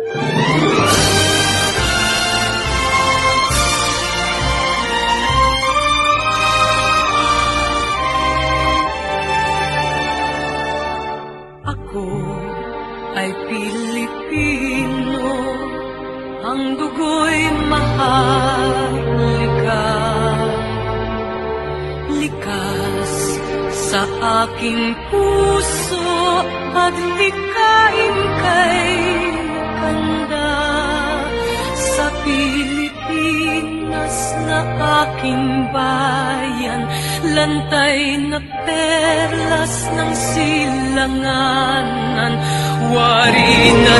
Ako ay Pilipino, ang dugo'y mahalika. Likas sa aking puso at likain kay Pilipinas na aking bayan lantay na perlas ng silanganan. Wari na